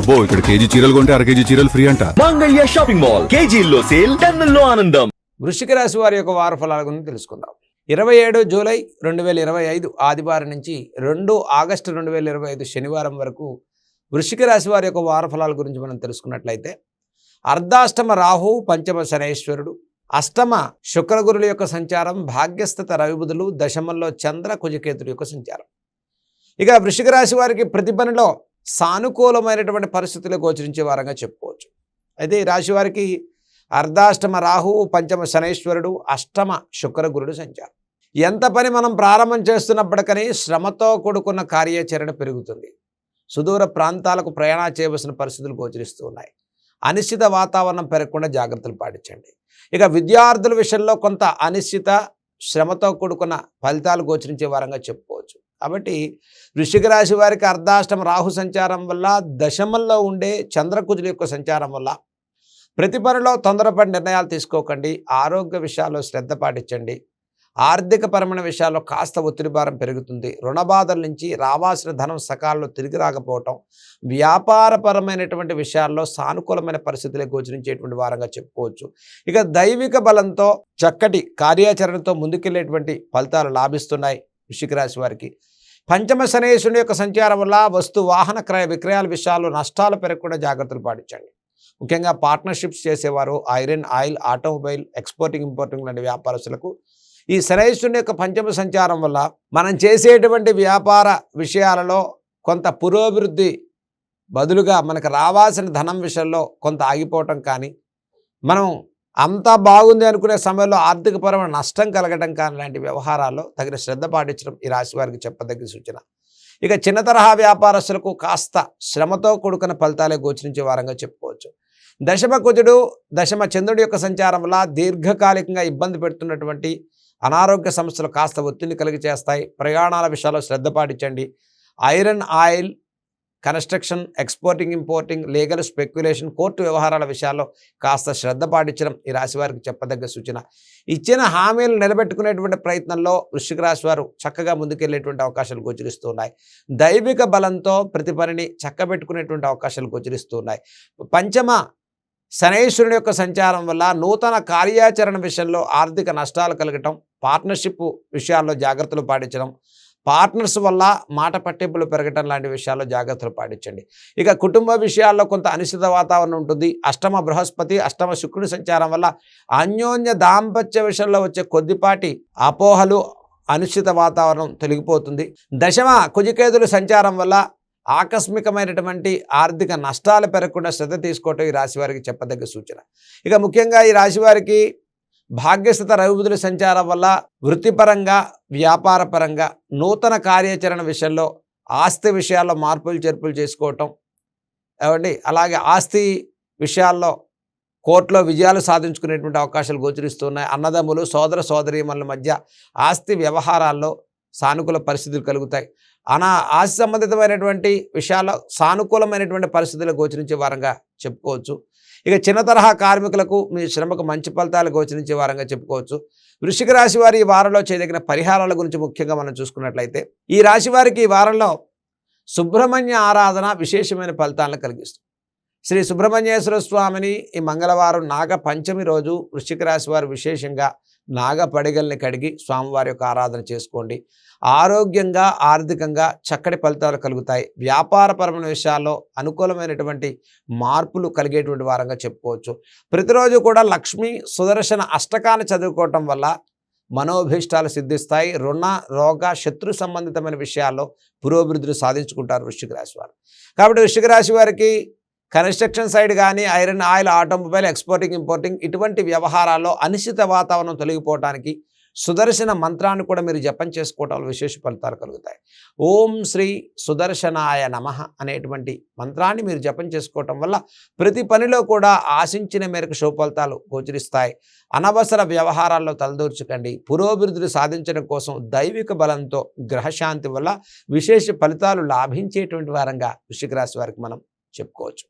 అబ్బో ఇక్కడ కేజీ చీరలు కొంటే అర కేజీ చీరలు ఫ్రీ అంట. Mangalya shopping mall. కేజీల్లో సేల్ టన్నుల్లో ఆనందం. వృశ్చిక రాశి వారి యొక్క వార ఫలాల గురించి తెలుసుకుందాం. ఇరవై ఏడు జూలై రెండు వేల ఇరవై ఐదు ఆదివారం నుంచి రెండు ఆగస్టు రెండు వేల ఇరవై ఐదు శనివారం వరకు వృశ్చిక రాశి వారి యొక్క వార ఫలాల గురించి మనం తెలుసుకున్నట్లయితే అర్ధాష్టమ రాహు పంచమ శనేశ్వరుడు అష్టమ శుక్రగురుల యొక్క సంచారం భాగ్యస్థిత రవిబుధులు దశమంలో చంద్ర కుజకేతుడు యొక్క సంచారం. ఇక వృశ్చిక రాశి వారికి ప్రతి పనిలో సానుకూలమైనటువంటి పరిస్థితులు గోచరించే వారంగా చెప్పుకోవచ్చు. అయితే ఈ రాశివారికి అర్ధాష్టమ రాహువు పంచమ శనైశ్వరుడు అష్టమ శుక్రగురుడు సంచారం. ఎంత పని మనం ప్రారంభం చేస్తున్నప్పటికని శ్రమతో కూడుకున్న కార్యాచరణ పెరుగుతుంది. సుదూర ప్రాంతాలకు ప్రయాణ చేయవలసిన పరిస్థితులు గోచరిస్తూ ఉన్నాయి. అనిశ్చిత వాతావరణం పెరగకుండా జాగ్రత్తలు పాటించండి. ఇక విద్యార్థుల విషయంలో కొంత అనిశ్చిత శ్రమతో కూడుకున్న ఫలితాలు గోచరించే వారంగా చెప్పుకోవచ్చు. కాబట్టి వృషిక రాశి వారికి అర్ధాష్టమ రాహు సంచారం వల్ల దశమంలో ఉండే చంద్రకుజుల యొక్క సంచారం వల్ల ప్రతి పనిలో తొందరపడి నిర్ణయాలు తీసుకోకండి. ఆరోగ్య విషయాల్లో శ్రద్ధ పాటించండి. ఆర్థిక పరమైన విషయాల్లో కాస్త ఒత్తిడి భారం పెరుగుతుంది. రుణ బాధల నుంచి రావాల్సిన ధనం సకాలంలో తిరిగి రాకపోవటం వ్యాపారపరమైనటువంటి విషయాల్లో సానుకూలమైన పరిస్థితులే గోచరించేటువంటి వారంగా చెప్పుకోవచ్చు. ఇక దైవిక బలంతో చక్కటి కార్యాచరణతో ముందుకెళ్ళేటువంటి ఫలితాలు లాభిస్తున్నాయి వృషిక రాశి వారికి. పంచమ శనేశుని యొక్క సంచారం వల్ల వస్తు వాహన క్రయ విక్రయాల విషయాల్లో నష్టాలు పెరగకుండా జాగ్రత్తలు పాటించండి. ముఖ్యంగా పార్ట్నర్షిప్స్ చేసేవారు iron oil automobile exporting importing లాంటి వ్యాపారస్తులకు. ఈ శనైశ్వరుని యొక్క పంచమ సంచారం వల్ల మనం చేసేటువంటి వ్యాపార విషయాలలో కొంత పురోభివృద్ధి బదులుగా మనకు రావాల్సిన ధనం విషయంలో కొంత ఆగిపోవటం కానీ మనం అంతా బాగుంది అనుకునే సమయంలో ఆర్థికపరమైన నష్టం కలగడం కానీ లాంటి వ్యవహారాల్లో తగిన శ్రద్ధ పాటించడం ఈ రాశి వారికి చెప్పదగిన సూచన. ఇక చిన్న తరహా వ్యాపారస్తులకు కాస్త శ్రమతో కూడుకున్న ఫలితాలే గోచరించే వారంగా చెప్పుకోవచ్చు. దశమ కుజుడు దశమ చంద్రుడి యొక్క సంచారం వల్ల దీర్ఘకాలికంగా ఇబ్బంది పెడుతున్నటువంటి అనారోగ్య సమస్యలు కాస్త ఒత్తిడిని కలిగి చేస్తాయి ప్రయాణాల విషయాల్లో శ్రద్ధ పాటించండి. Iron oil construction exporting importing legal speculation court వ్యవహారాల విషయాల్లో కాస్త శ్రద్ధ పాటించడం ఈ రాశి వారికి చెప్పదగ్గ సూచన. ఇచ్చిన హామీలు నిలబెట్టుకునేటువంటి ప్రయత్నంలో వృశ్చిక రాశి వారు చక్కగా ముందుకెళ్ళేటువంటి అవకాశాలు గోచరిస్తున్నాయి. దైవిక బలంతో ప్రతి పనిని చక్కబెట్టుకునేటువంటి అవకాశాలు గోచరిస్తున్నాయి. పంచమ శనైశ్వరుని యొక్క సంచారం వల్ల నూతన కార్యాచరణ విషయంలో ఆర్థిక నష్టాలు కలగటం పార్ట్నర్షిప్ విషయాల్లో జాగ్రత్తలు పాటించడం పార్ట్నర్స్ వల్ల మాట పట్టింపులు పెరగటం లాంటి విషయాల్లో జాగ్రత్తలు పాటించండి. ఇక కుటుంబ విషయాల్లో కొంత అనిశ్చిత వాతావరణం ఉంటుంది. అష్టమ బృహస్పతి అష్టమ శుక్రుడి సంచారం వల్ల అన్యోన్య దాంపత్య విషయంలో వచ్చే కొద్దిపాటి అపోహలు అనిశ్చిత వాతావరణం తొలగిపోతుంది. దశమ కుజికేతుల సంచారం వల్ల ఆకస్మికమైనటువంటి ఆర్థిక నష్టాలు పెరగకుండా శ్రద్ధ తీసుకోవటం ఈ రాశివారికి చెప్పదగ్గ సూచన. ఇక ముఖ్యంగా ఈ రాశివారికి భాగ్యస్థిత రవిబుధుల సంచారం వల్ల వృత్తిపరంగా వ్యాపారపరంగా నూతన కార్యాచరణ విషయంలో ఆస్తి విషయాల్లో మార్పులు చేర్పులు చేసుకోవటం. ఏమండి? అలాగే ఆస్తి విషయాల్లో కోర్టులో విజయాలు సాధించుకునేటువంటి అవకాశాలు గోచరిస్తున్నాయి అన్నదమ్ములు సోదర సోదరీమణుల మధ్య ఆస్తి వ్యవహారాల్లో సానుకూల పరిస్థితులు కలుగుతాయి. అనా ఆశ సంబంధితమైనటువంటి విషయాల్లో సానుకూలమైనటువంటి పరిస్థితులు గోచరించే వారంగా చెప్పుకోవచ్చు. ఇక చిన్న తరహా కార్మికులకు మీ శ్రమకు మంచి ఫలితాలు గోచరించే వారంగా చెప్పుకోవచ్చు. వృషిక రాశి వారి ఈ వారంలో చేయదగిన పరిహారాల గురించి ముఖ్యంగా మనం చూసుకున్నట్లయితే ఈ రాశి వారికి ఈ వారంలో సుబ్రహ్మణ్య ఆరాధన విశేషమైన ఫలితాలను కలిగిస్తుంది. శ్రీ సుబ్రహ్మణ్యేశ్వర స్వామిని ఈ మంగళవారం నాగ పంచమి రోజు వృశ్చిక రాశి వారు విశేషంగా నాగ పడిగల్ని కడిగి స్వామివారి యొక్క ఆరాధన చేసుకోండి. ఆరోగ్యంగా ఆర్థికంగా చక్కటి ఫలితాలు కలుగుతాయి. వ్యాపారపరమైన విషయాల్లో అనుకూలమైనటువంటి మార్పులు కలిగేటువంటి వారంగా చెప్పుకోవచ్చు. ప్రతిరోజు కూడా లక్ష్మీ సుదర్శన అష్టకాన్ని చదువుకోవటం వల్ల మనోభీష్టాలు సిద్ధిస్తాయి. రుణ రోగ శత్రు సంబంధితమైన విషయాల్లో పురోభివృద్ధులు సాధించుకుంటారు వృశ్చిక రాశి వారు. కాబట్టి వృశ్చిక రాశి వారికి కన్స్ట్రక్షన్ సైడ్ కానీ iron oil automobile exporting importing ఇటువంటి వ్యవహారాల్లో అనిశ్చిత వాతావరణం తొలగిపోవడానికి సుదర్శన మంత్రాన్ని కూడా మీరు జపం చేసుకోవటం విశేష ఫలితాలు కలుగుతాయి. ఓం శ్రీ సుదర్శనాయ నమ అనేటువంటి మంత్రాన్ని మీరు జపం చేసుకోవటం వల్ల ప్రతి పనిలో కూడా ఆశించిన మేరకు శుభఫలితాలు గోచరిస్తాయి. అనవసర వ్యవహారాల్లో తలదూర్చకండి. పురోభివృద్ధిని సాధించడం కోసం దైవిక బలంతో గ్రహశాంతి వల్ల విశేష ఫలితాలు లాభించేటువంటి వారంగా వృశ్చిక రాశి వారికి మనం చెప్పుకోవచ్చు.